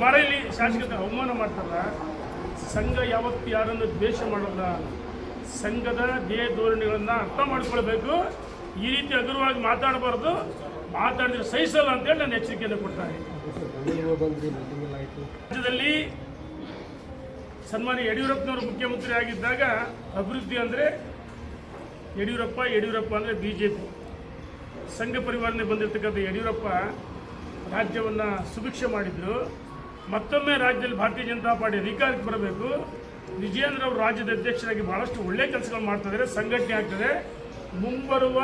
ಬಾರ ಇಲ್ಲಿ ಶಾಸಕರಿಗೆ ಅವಮಾನ ಮಾಡ್ತಾರಲ್ಲ ಸಂಘ ಯಾವತ್ತು ಯಾರನ್ನು ದ್ವೇಷ ಮಾಡಲ್ಲ. ಸಂಘದ ದೇಹ ಧೋರಣೆಗಳನ್ನು ಅರ್ಥ ಮಾಡಿಕೊಳ್ಬೇಕು. ಈ ರೀತಿ ಹಗುರವಾಗಿ ಮಾತಾಡಬಾರ್ದು. ಮಾತಾಡಿದ್ರೆ ಸಹಿಸಲ್ಲ ಅಂತೇಳಿ ನಾನು ಎಚ್ಚರಿಕೆಯನ್ನು ಕೊಡ್ತಾರೆ ರಾಜ್ಯದಲ್ಲಿ ಸನ್ಮಾನ್ಯ ಯಡಿಯೂರಪ್ಪನವರು ಮುಖ್ಯಮಂತ್ರಿ ಆಗಿದ್ದಾಗ ಅಭಿವೃದ್ಧಿ ಅಂದರೆ ಯಡಿಯೂರಪ್ಪ ಯಡಿಯೂರಪ್ಪ ಅಂದರೆ ಬಿ ಜೆ ಪಿ ಸಂಘ ಪರಿವಾರನೆ ಬಂದಿರತಕ್ಕಂಥ ಯಡಿಯೂರಪ್ಪ ರಾಜ್ಯವನ್ನು ಸುಭಿಕ್ಷೆ ಮಾಡಿದ್ರು. ಮತ್ತೊಮ್ಮೆ ರಾಜ್ಯದಲ್ಲಿ ಭಾರತೀಯ ಜನತಾ ಪಾರ್ಟಿ ಅಧಿಕಾರಕ್ಕೆ ಬರಬೇಕು. ವಿಜಯೇಂದ್ರ ಅವರು ರಾಜ್ಯದ ಅಧ್ಯಕ್ಷರಾಗಿ ಬಹಳಷ್ಟು ಒಳ್ಳೆ ಕೆಲಸಗಳು ಮಾಡ್ತಿದ್ದಾರೆ ಸಂಘಟನೆ ಆಗ್ತದೆ. ಮುಂಬರುವ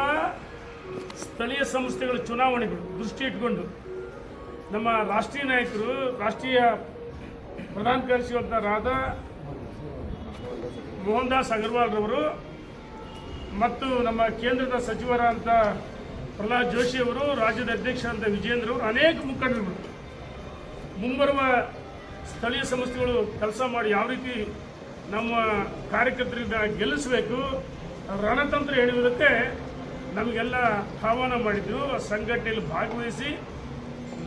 ಸ್ಥಳೀಯ ಸಂಸ್ಥೆಗಳ ಚುನಾವಣೆಗಳು ದೃಷ್ಟಿ ಇಟ್ಕೊಂಡು. ನಮ್ಮ ರಾಷ್ಟ್ರೀಯ ನಾಯಕರು, ರಾಷ್ಟ್ರೀಯ ಪ್ರಧಾನ ರಾಧಾ ಮೋಹನ್ ದಾಸ್ ಅಗರ್ವಾಲ್ ರವರು ಮತ್ತು ನಮ್ಮ ಕೇಂದ್ರದ ಸಚಿವರಾದಂಥ ಪ್ರಹ್ಲಾದ್ ಜೋಶಿ ಅವರು, ರಾಜ್ಯದ ಅಧ್ಯಕ್ಷರಾದಂಥ ವಿಜೇಂದ್ರ ಅವರು ಅನೇಕ ಮುಖಂಡರುಗಳು. ಮುಂಬರುವ ಸ್ಥಳೀಯ ಸಂಸ್ಥೆಗಳು ಕೆಲಸ ಮಾಡಿ ಯಾವ ರೀತಿ ನಮ್ಮ ಕಾರ್ಯಕರ್ತರಿಂದ ಗೆಲ್ಲಿಸಬೇಕು, ರಣತಂತ್ರ ಹೇಳುವುದಕ್ಕೆ ನಮಗೆಲ್ಲ ಆಹ್ವಾನ ಮಾಡಿದ್ರು. ಆ ಸಂಘಟನೆಯಲ್ಲಿ ಭಾಗವಹಿಸಿ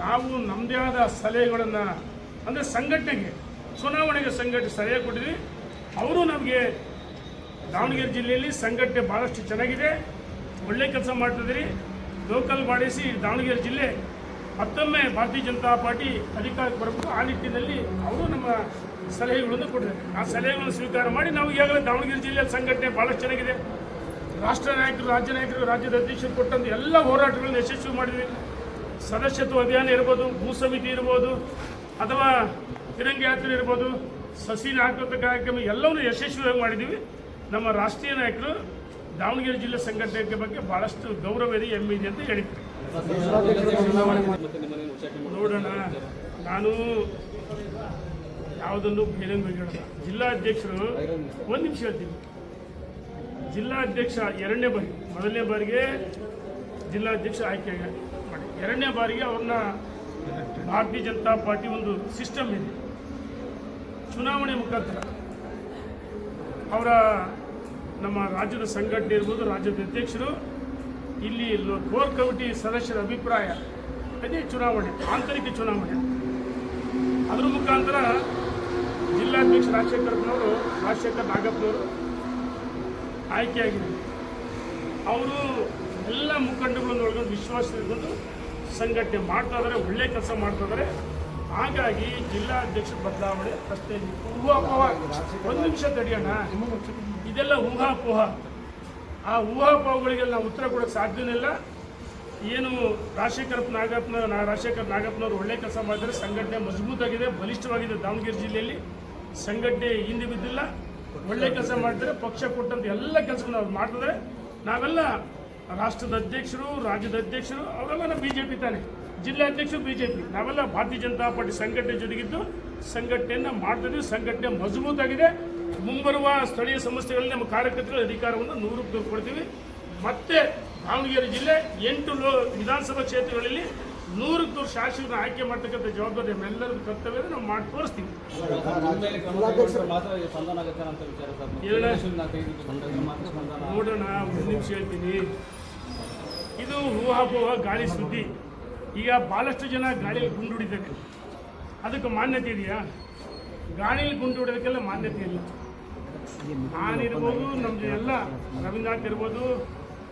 ನಾವು ನಮ್ಮದೇ ಆದ ಸಲಹೆಗಳನ್ನು, ಅಂದರೆ ಸಂಘಟನೆಗೆ, ಚುನಾವಣೆಗೆ ಸಂಘಟನೆ ಸಲಹೆ ಕೊಟ್ಟಿದ್ವಿ. ಅವರು ನಮಗೆ ದಾವಣಗೆರೆ ಜಿಲ್ಲೆಯಲ್ಲಿ ಸಂಘಟನೆ ಭಾಳಷ್ಟು ಚೆನ್ನಾಗಿದೆ. ಒಳ್ಳೆ ಕೆಲಸ ಮಾಡ್ತಿದ್ದೀರಿ. ಲೋಕಲ್ ಮಾಡಿಸಿ ದಾವಣಗೆರೆ ಜಿಲ್ಲೆ ಮತ್ತೊಮ್ಮೆ ಭಾರತೀಯ ಜನತಾ ಪಾರ್ಟಿ ಅಧಿಕಾರಕ್ಕೆ ಬರಬೇಕು. ಆ ನಿಟ್ಟಿನಲ್ಲಿ ಅವರು ನಮ್ಮ ಸಲಹೆಗಳನ್ನು ಕೊಟ್ಟಿದ್ದಾರೆ. ಆ ಸಲಹೆಗಳನ್ನು ಸ್ವೀಕಾರ ಮಾಡಿ ನಾವು ಈಗಾಗಲೇ ದಾವಣಗೆರೆ ಜಿಲ್ಲೆಯಲ್ಲಿ ಸಂಘಟನೆ ಭಾಳಷ್ಟು ಚೆನ್ನಾಗಿದೆ. ರಾಷ್ಟ್ರ ನಾಯಕರು, ರಾಜ್ಯ ನಾಯಕರು, ರಾಜ್ಯದ ಅಧ್ಯಕ್ಷರು ಕೊಟ್ಟಂತ ಎಲ್ಲ ಹೋರಾಟಗಳನ್ನು ಯಶಸ್ವಿ ಮಾಡಿದ್ವಿ. ಸದಸ್ಯತ್ವ ಅಭಿಯಾನ ಇರ್ಬೋದು, ಭೂ ಸಮಿತಿ ಇರ್ಬೋದು, ಅಥವಾ ತಿರಂಗ ಯಾತ್ರೆ ಇರ್ಬೋದು, ಸಸಿ ನಾಯಕತ್ವ ಕಾರ್ಯಕ್ರಮ ಎಲ್ಲವನ್ನೂ ಯಶಸ್ವಿಯಾಗಿ ಮಾಡಿದ್ದೀವಿ ನಮ್ಮ ರಾಷ್ಟ್ರೀಯ ನಾಯಕರು ದಾವಣಗೆರೆ ಜಿಲ್ಲೆ ಸಂಘಟನೆ ಬಗ್ಗೆ ಭಾಳಷ್ಟು ಗೌರವ ಇದೆ, ಹೆಮ್ಮೆ ಇದೆ ಅಂತ ಹೇಳಿದ್ರು ನೋಡೋಣ. ನಾನು ಯಾವುದನ್ನು ಹೇಳಲ್ಲ ಜಿಲ್ಲಾಧ್ಯಕ್ಷರು ಒಂದು ನಿಮಿಷ ಹೇಳ್ತೀನಿ. ಜಿಲ್ಲಾಧ್ಯಕ್ಷ ಎರಡನೇ ಬಾರಿ, ಮೊದಲನೇ ಬಾರಿಗೆ ಜಿಲ್ಲಾಧ್ಯಕ್ಷ ಆಯ್ಕೆ ಮಾಡಿ. ಎರಡನೇ ಬಾರಿಗೆ ಅವ್ರನ್ನ ಭಾರತೀಯ ಜನತಾ ಪಾರ್ಟಿ ಒಂದು ಸಿಸ್ಟಮ್ ಇದೆ. ಚುನಾವಣೆ ಮುಖಾಂತರ ಅವರ ನಮ್ಮ ರಾಜ್ಯದ ಸಂಘಟನೆ ಇರ್ಬೋದು, ರಾಜ್ಯದ ಅಧ್ಯಕ್ಷರು ಇಲ್ಲಿ ಕೋರ್ ಕಮಿಟಿ ಸದಸ್ಯರ ಅಭಿಪ್ರಾಯ, ಅದೇ ಚುನಾವಣೆ, ಆಂತರಿಕ ಚುನಾವಣೆ. ಅದರ ಮುಖಾಂತರ ಜಿಲ್ಲಾಧ್ಯಕ್ಷ ರಾಜಶೇಖರಪ್ಪನವರು ರಾಜಶೇಖರ್ ನಾಗಪ್ಪನವರು ಆಯ್ಕೆಯಾಗಿದ್ದಾರೆ. ಅವರು ಎಲ್ಲ ಮುಖಂಡಗಳನ್ನು ಒಳಗೊಂಡು ವಿಶ್ವಾಸದಿಂದ ಸಂಘಟನೆ ಮಾಡ್ತಾ ಇದ್ದಾರೆ, ಒಳ್ಳೆ ಕೆಲಸ ಮಾಡ್ತಾ ಇದ್ದಾರೆ. ಹಾಗಾಗಿ ಜಿಲ್ಲಾಧ್ಯಕ್ಷ ಬದಲಾವಣೆ ಪ್ರಶ್ನೆ. ಊಹಾಪೋಹ. ಒಂದು ನಿಮಿಷ ತಡೆಯೋಣ. ಇದೆಲ್ಲ ಊಹಾಪೋಹ. ಆ ಊಹಾಪೋಹಗಳಿಗೆ ನಾವು ಉತ್ತರ ಕೊಡೋಕ್ಕೆ ಸಾಧ್ಯನೇ ಇಲ್ಲ ಏನು ರಾಜಶೇಖರಪ್ಪ ನಾಗಪ್ಪನ ರಾಜಶೇಖರ್ ನಾಗಪ್ಪನವರು ಒಳ್ಳೆ ಕೆಲಸ ಮಾಡಿದರೆ ಸಂಘಟನೆ ಮಜಬೂತಾಗಿದೆ, ಬಲಿಷ್ಠವಾಗಿದೆ ದಾವಣಗೆರೆ ಜಿಲ್ಲೆಯಲ್ಲಿ. ಸಂಘಟನೆ ಹಿಂದೆ ಬಿದ್ದಿಲ್ಲ. ಒಳ್ಳೆ ಕೆಲಸ ಮಾಡಿದರೆ ಪಕ್ಷ ಕೊಟ್ಟಂತ ಎಲ್ಲ ಕೆಲಸಗಳನ್ನ ಅವ್ರು ಮಾಡ್ತಾರೆ ನಾವೆಲ್ಲ ರಾಷ್ಟ್ರದ ಅಧ್ಯಕ್ಷರು, ರಾಜ್ಯದ ಅಧ್ಯಕ್ಷರು, ಅವರೆಲ್ಲ ನಮ್ಮ ಬಿ ಜೆ ಪಿ ತಾನೆ. ಜಿಲ್ಲಾಧ್ಯಕ್ಷರು ಬಿ ಜೆ ಪಿ ನಾವೆಲ್ಲ ಭಾರತೀಯ ಜನತಾ ಪಾರ್ಟಿ ಸಂಘಟನೆ ಜೊತೆಗಿದ್ದು ಸಂಘಟನೆಯನ್ನು ಮಾಡ್ತಿದ್ದೀವಿ ಸಂಘಟನೆ ಮಜಬೂತಾಗಿದೆ. ಮುಂಬರುವ ಸ್ಥಳೀಯ ಸಂಸ್ಥೆಗಳಲ್ಲಿ ನಮ್ಮ ಕಾರ್ಯಕರ್ತರು ಅಧಿಕಾರವನ್ನು ನೂರಕ್ಕೆ ನೂರು ಕೊಡ್ತೀವಿ. ಮತ್ತೆ ದಾವಣಗೆರೆ ಜಿಲ್ಲೆ ಎಂಟು ಲೋ ವಿಧಾನಸಭಾ ಕ್ಷೇತ್ರಗಳಲ್ಲಿ ನೂರಕ್ಕೆ ನೂರು ಶಾಸಕರನ್ನ ಆಯ್ಕೆ ಮಾಡ್ತಕ್ಕಂಥ ಜವಾಬ್ದಾರಿ ನಮ್ಮೆಲ್ಲರಿಗೂ ಕರ್ತವ್ಯ ನಾವು ಮಾಡಿ ತೋರಿಸ್ತೀವಿ. ನೋಡೋಣ ಒಂದು ನಿಮಿಷ ಹೇಳ್ತೀನಿ. ಇದು ಊಹಾಪೋಹ ಗಾಳಿ ಸುದ್ದಿ. ಈಗ ಭಾಳಷ್ಟು ಜನ ಗಾಳಿಯಲ್ಲಿ ಗುಂಡು ಹೊಡಿತಾರೆ ಅದಕ್ಕೆ ಮಾನ್ಯತೆ ಇದೆಯಾ? ಗಾಳಿಯಲ್ಲಿ ಗುಂಡು ಹೊಡೋದಕ್ಕೆಲ್ಲ ಮಾನ್ಯತೆ ಇಲ್ಲ. ನಾನಿರ್ಬೋದು ನಮ್ದು ಎಲ್ಲ ರವೀಂದ್ರನಾಥ್ ಇರ್ಬೋದು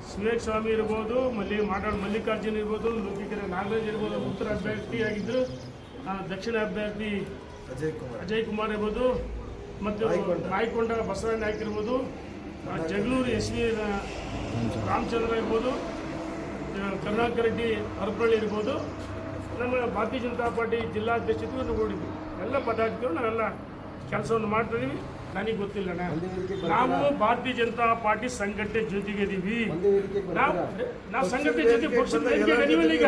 ಸುರೇಶ್ ಸ್ವಾಮಿ ಇರ್ಬೋದು ಮಲ್ಲಿ ಮಾಡಾಡ್ ಮಲ್ಲಿಕಾರ್ಜುನ್ ಇರ್ಬೋದು ಲೋಕಿಕೆರೆ ನಾಗರಾಜ್ ಇರ್ಬೋದು ಉತ್ತರ ಅಭ್ಯರ್ಥಿ ಆಗಿದ್ದರು ದಕ್ಷಿಣ ಅಭ್ಯರ್ಥಿ ಅಜಯ್ ಕುಮಾರ್. ಅಜಯ್ ಕುಮಾರ್ ಇರ್ಬೋದು ಮತ್ತು ನಾಯ್ಕೊಂಡ. ಬಸವಣ್ಣ ನಾಯ್ಕ ಇರ್ಬೋದು ಜಗಳೂರು ಎಸ್ ವಿ ರಾಮಚಂದ್ರ ಇರ್ಬೋದು ಕರುಣಾಕರ್ ರೆಡ್ಡಿ ಹರಪಳ್ಳಿ ಇರ್ಬೋದು. ನಮ್ಮ ಭಾರತೀಯ ಜನತಾ ಪಾರ್ಟಿ ಜಿಲ್ಲಾಧ್ಯಕ್ಷರು ನೋಡಿದ್ವಿ. ಎಲ್ಲ ಪದಾಧಿಕಾರಿಗಳು ನಾವೆಲ್ಲ ಕೆಲಸವನ್ನು ಮಾಡ್ತಿದ್ದೀವಿ ನನಗೆ ಗೊತ್ತಿಲ್ಲ ನಾವು ಭಾರತೀಯ ಜನತಾ ಪಾರ್ಟಿ ಸಂಘಟನೆ ಜೊತೆಗಿದ್ದೀವಿ ನಾವು ನಾವು ಸಂಘಟನೆ ಜೊತೆ ಪಕ್ಷದ ಈಗ.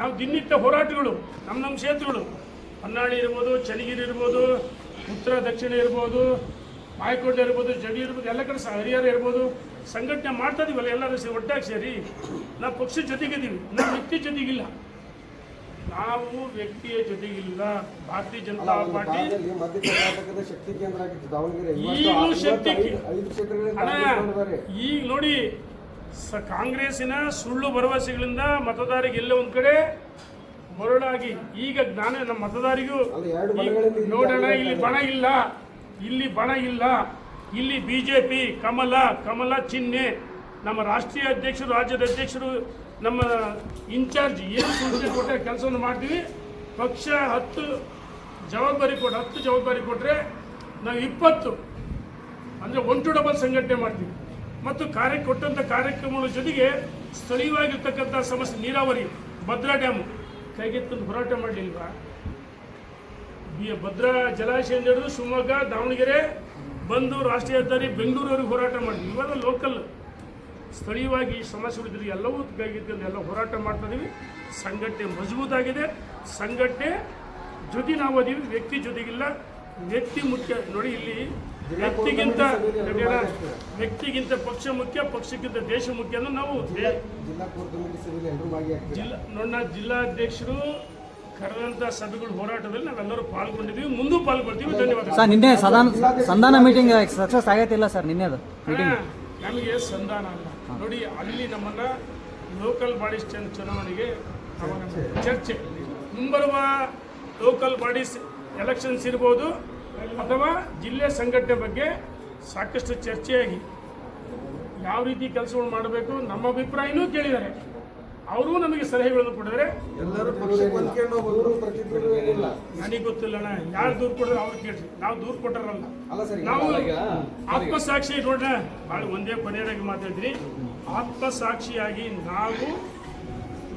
ನಾವು ದಿನನಿತ್ಯ ಹೋರಾಟಗಳು ನಮ್ಮ ನಮ್ಮ ಕ್ಷೇತ್ರಗಳು. ಹೊನ್ನಾಳಿ ಇರ್ಬೋದು ಚನ್ನಗಿರಿ ಇರ್ಬೋದು ಉತ್ತರ ದಕ್ಷಿಣ ಇರ್ಬೋದು ಮಾಯಕೊಂಡ ಇರ್ಬೋದು ಜಡಿ ಇರ್ಬೋದು ಎಲ್ಲ ಕಡೆ ಹರಿಹರ ಇರ್ಬೋದು. ಸಂಘಟನೆ ಮಾಡ್ತಾ ಇದೀವಲ್ಲ ಎಲ್ಲರೂ ಸೇರಿ ಒಟ್ಟಾಗಿ ಸೇರಿ ನಾವು ಪಕ್ಷದ ಜೊತೆಗಿದ್ದೀವಿ ನಾವು ವ್ಯಕ್ತಿ ಜೊತೆಗಿಲ್ಲ. ನಾವು ವ್ಯಕ್ತಿಯ ಜೊತೆಗಿಲ್ಲ ಭಾರತೀಯ ಜನತಾ ಪಾರ್ಟಿ ಕರ್ನಾಟಕದ ಶಕ್ತಿ ಕೇಂದ್ರ ಆಗಿತ್ತು ದಾವಣಗೆರೆ ಈಗಲೂ ಶಕ್ತಿ ಈಗ ನೋಡಿ ಸ ಕಾಂಗ್ರೆಸ್ಸಿನ ಸುಳ್ಳು ಭರವಸೆಗಳಿಂದ ಮತದಾರಿಗೆ ಎಲ್ಲ ಒಂದು ಕಡೆ ಮರುಳಾಗಿ ಈಗ ಜ್ಞಾನ ನಮ್ಮ ಮತದಾರಿಗೂ ನೋಡೋಣ ಇಲ್ಲಿ ಬಣ ಇಲ್ಲ ಇಲ್ಲಿ ಬಣ ಇಲ್ಲ. ಇಲ್ಲಿ ಬಿಜೆಪಿ, ಕಮಲ ಕಮಲ ಚಿಹ್ನೆ ನಮ್ಮ ರಾಷ್ಟ್ರೀಯ ಅಧ್ಯಕ್ಷರು, ರಾಜ್ಯದ ಅಧ್ಯಕ್ಷರು, ನಮ್ಮ ಇನ್ಚಾರ್ಜ್ ಏನು ಸೂಚನೆ ಕೊಟ್ಟರೆ ಕೆಲಸವನ್ನು ಮಾಡ್ತೀವಿ. ಪಕ್ಷ ಹತ್ತು ಜವಾಬ್ದಾರಿ ಕೊಟ್ಟು ಹತ್ತು ಜವಾಬ್ದಾರಿ ಕೊಟ್ಟರೆ ನಾವು ಇಪ್ಪತ್ತು, ಅಂದರೆ ಒನ್ ಟು ಡಬಲ್ ಸಂಘಟನೆ ಮಾಡ್ತೀವಿ. ಮತ್ತು ಕಾರ್ಯ ಕೊಟ್ಟಂಥ ಕಾರ್ಯಕ್ರಮಗಳ ಜೊತೆಗೆ ಸ್ಥಳೀಯವಾಗಿರ್ತಕ್ಕಂಥ ಸಮಸ್ಯೆ, ನೀರಾವರಿ, ಭದ್ರಾ ಡ್ಯಾಮು ಕೈಗೆತ್ತಂದು ಹೋರಾಟ ಮಾಡಲಿಲ್ವಾ? ಭದ್ರಾ ಜಲಾಶಯದಿಂದ ಹಿಡಿದು ಶಿವಮೊಗ್ಗ, ದಾವಣಗೆರೆ ಬಂದು ರಾಷ್ಟ್ರೀಯ ಹೆದ್ದಾರಿ ಬೆಂಗಳೂರವರೆಗೆ ಹೋರಾಟ ಮಾಡಿ ಇವೆಲ್ಲ ಲೋಕಲ್ ಸ್ಥಳೀಯವಾಗಿ ಈ ಸಮಸ್ಯೆಗಳಿದ್ರೆ ಎಲ್ಲವೂ ಎಲ್ಲ ಹೋರಾಟ ಮಾಡ್ತಾ ಇದೀವಿ. ಸಂಘಟನೆ ಮಜಬೂತಾಗಿದೆ. ಸಂಘಟನೆ ಜೊತೆ ನಾವು ಅದೀವಿ ವ್ಯಕ್ತಿ ಜೊತೆಗಿಲ್ಲ. ವ್ಯಕ್ತಿ ಮುಖ್ಯ. ನೋಡಿ ಇಲ್ಲಿ ವ್ಯಕ್ತಿಗಿಂತ. ವ್ಯಕ್ತಿಗಿಂತ ಪಕ್ಷ ಮುಖ್ಯ ಪಕ್ಷಕ್ಕಿಂತ ದೇಶ ಮುಖ್ಯ ಅಂದ್ರೆ ನಾವು ಜಿಲ್ಲಾ ಜಿಲ್ಲಾಧ್ಯಕ್ಷರು ಕರೆದಂಥ ಸಭೆಗಳು ಹೋರಾಟದಲ್ಲಿ ನಾವೆಲ್ಲರೂ ಪಾಲ್ಗೊಂಡಿದ್ದೀವಿ ಮುಂದೂ ಪಾಲ್ಗೊಳ್ತೀವಿ. ಧನ್ಯವಾದ. ಸರ್ ನಿನ್ನೆ ಸದಾನ ಸಂಧಾನ ಮೀಟಿಂಗ್ ಸಕ್ಸಸ್ ಆಗೈತಿಲ್ಲ ಸರ್ ನಿನ್ನೆ ಅದು ಮೀಟಿಂಗ್ ನಮಗೆ ಸಂಧಾನ ಅಲ್ಲ. ನೋಡಿ ಅಲ್ಲಿ ನಮ್ಮನ್ನ ಲೋಕಲ್ ಬಾಡೀಸ್ ಚುನಾವಣೆಗೆ ಚರ್ಚೆ. ಮುಂಬರುವ ಲೋಕಲ್ ಬಾಡೀಸ್ ಎಲೆಕ್ಷನ್ಸ್ ಇರ್ಬೋದು ಅಥವಾ ಜಿಲ್ಲೆ ಸಂಘಟನೆ ಬಗ್ಗೆ ಸಾಕಷ್ಟು ಚರ್ಚೆಯಾಗಿ ಯಾವ ರೀತಿ ಕೆಲಸಗಳು ಮಾಡಬೇಕು ನಮ್ಮ ಅಭಿಪ್ರಾಯನೂ ಕೇಳಿದ್ದಾರೆ. ಅವರು ನಮಗೆ ಸಲಹೆಗಳನ್ನು ಕೊಡಿದ್ರೆ ಎಲ್ಲರೂ ನನಗೆ ಗೊತ್ತಿಲ್ಲ ಯಾರು ದೂರು ಕೊಡಿದ್ರೆ ಅವ್ರು ಕೇಳ್ರಿ ನಾವು ದೂರು ಕೊಟ್ಟಾರಲ್ಲ. ಅಲ್ಲ ಸರ್ ನಾವು ಈಗ ಆತ್ಮಸಾಕ್ಷಿ ನೋಡ್ರ ಭಾಳ ಒಂದೇ ಕೊನೆಯದಾಗಿ ಮಾತಾಡ್ತೀನಿ. ಆತ್ಮಸಾಕ್ಷಿಯಾಗಿ ನಾವು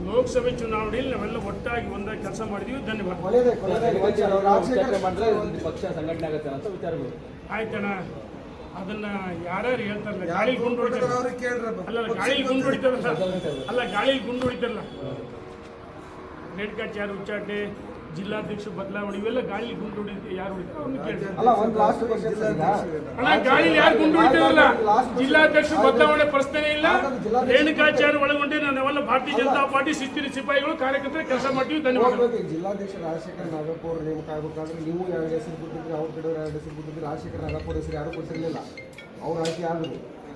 ಲೋಕಸಭೆ ಚುನಾವಣೆಯಲ್ಲಿ ನಾವೆಲ್ಲ ಒಟ್ಟಾಗಿ ಒಂದಾಗಿ ಕೆಲಸ ಮಾಡಿದೀವಿ. ಧನ್ಯವಾದ. ಆಯ್ತಣ್ಣ. ಅದನ್ನ ಯಾರ್ಯಾರು ಹೇಳ್ತಾರಲ್ಲ ಗಾಳಿ ಗುಂಡು ಹೊಡಿತಾರಲ್ಲ. ಅಲ್ಲ ಗಾಳಿ ಗುಂಡು ಹೊಡಿತಾರಲ್ಲ. ಅಲ್ಲ ಗಾಳಿ ಗುಂಡು ಹೊಡಿತಾರಲ್ಲ. ರೇಣುಕಾಚಾರ್ಯ ಉಚ್ಚಾಟೆ ಜಿಲ್ಲಾಧ್ಯಕ್ಷ ಬದಲಾವಣೆ ಇವೆಲ್ಲ ಗಾಳಿ ಗುಂಡು ಹೊಡಿ ಯಾರು ಹೊಡಿತಾರೆ? ಅವ್ರನ್ನ ಕೇಳಿ. ಅಲ್ಲ ಒಂದು ಲಾಸ್ಟ್ ಕ್ವಶನ್ ಸರ್ ಈಗ. ಅಣ್ಣ ಗಾಳಿ ಯಾರು ಗುಂಡು ಹೊಡಿತಾರಲ್ಲ ಜಿಲ್ಲಾಧ್ಯಕ್ಷ ಬದಲಾವಣೆ ಪ್ರಶ್ನೆ ಇಲ್ಲ. ರೇಣುಕಾಚಾರ್ಯ ಒಳಗೊಂಡೆ ನಾವೆಲ್ಲ ಭಾರತೀಯ ಜನತಾ ಪಾರ್ಟಿ ಶಿಸ್ತಿನ ಸಿಪಾಯಿಗಳು ಕಾರ್ಯಕರ್ತರು ಕೆಲಸ ಮಾಡ್ತೀವಿ ಧನ್ಯವಾದ. ಜಿಲ್ಲಾಧ್ಯಕ್ಷ ರಾಜಶೇಖರ್ ನಾಗಪ್ಪ ಅವರು ನೇಮಕ ಆಗಬೇಕಾದ್ರೆ ನೀವು ಎರಡು ಹೆಸರು ಕೊಟ್ಟಿದ್ರಿ ಅವ್ರ ಕಡೆ ಎರಡು ಹೆಸರು ಕೊಟ್ಟಿದ್ರಿ ರಾಜಶೇಖರ್ ನಾಗಪ್ಪ ಅವ್ರ ಹೆಸರು ಯಾರು ಕೊಟ್ಟಿರಲಿಲ್ಲ. ಅವ್ರ ಆಯ್ಕೆ ಆದ್ರು.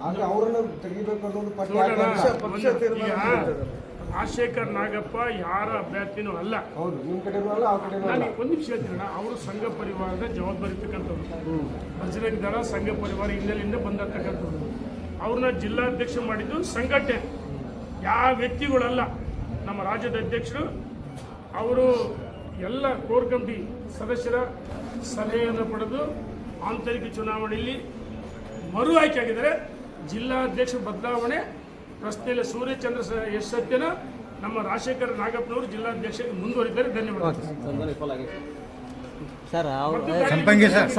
ಆದ್ರೆ ಅವರನ್ನು ತೆಗಿಬೇಕು ಅನ್ನೋದು ಪಕ್ಷ? ಈಗ ರಾಜಶೇಖರ್ ನಾಗಪ್ಪ ಯಾರ ಅಭ್ಯರ್ಥಿನೂ ಅಲ್ಲ. ಹೌದು ನಿಮ್ಮ ಕಡೆ ನಾನು ಒಂದು ನಿಮಿಷ ಹೇಳ್ತೀನಣ್ಣ ಅವರು ಸಂಘ ಪರಿವಾರದ ಜವಾಬ್ದಾರಿ ಇರ್ತಕ್ಕಂಥವ್ರು ಬಜರಂಗ್ ದಳ ಸಂಘ ಪರಿವಾರ ಹಿನ್ನೆಲೆಯಿಂದ ಬಂದಿರ್ತಕ್ಕಂಥವ್ರು ಅವ್ರನ್ನ ಜಿಲ್ಲಾಧ್ಯಕ್ಷ ಮಾಡಿದ್ದು ಸಂಘಟನೆ. ಯಾವ ವ್ಯಕ್ತಿಗಳಲ್ಲ ನಮ್ಮ ರಾಜ್ಯದ ಅಧ್ಯಕ್ಷರು ಅವರು ಎಲ್ಲ ಕೋರ್ ಕಮಿಟಿ ಸದಸ್ಯರ ಸಲಹೆಯನ್ನು ಪಡೆದು ಆಂತರಿಕ ಚುನಾವಣೆಯಲ್ಲಿ ಮರು ಆಯ್ಕೆ ಆಗಿದ್ದಾರೆ. ಜಿಲ್ಲಾಧ್ಯಕ್ಷ ಬದಲಾವಣೆ ಪ್ರಶ್ನೆಯಲ್ಲಿ ಸೂರ್ಯಚಂದ್ರ ಸ- ಎಸ್ ಸತ್ಯನ ನಮ್ಮ ರಾಜಶೇಖರ ನಾಗಪ್ಪನವರು ಜಿಲ್ಲಾಧ್ಯಕ್ಷ ಮುಂದುವರಿದ್ದಾರೆ. ಧನ್ಯವಾದ ಸರ್ ಅವ್ರು ಸಂಪಂಗಿ ಸರ್.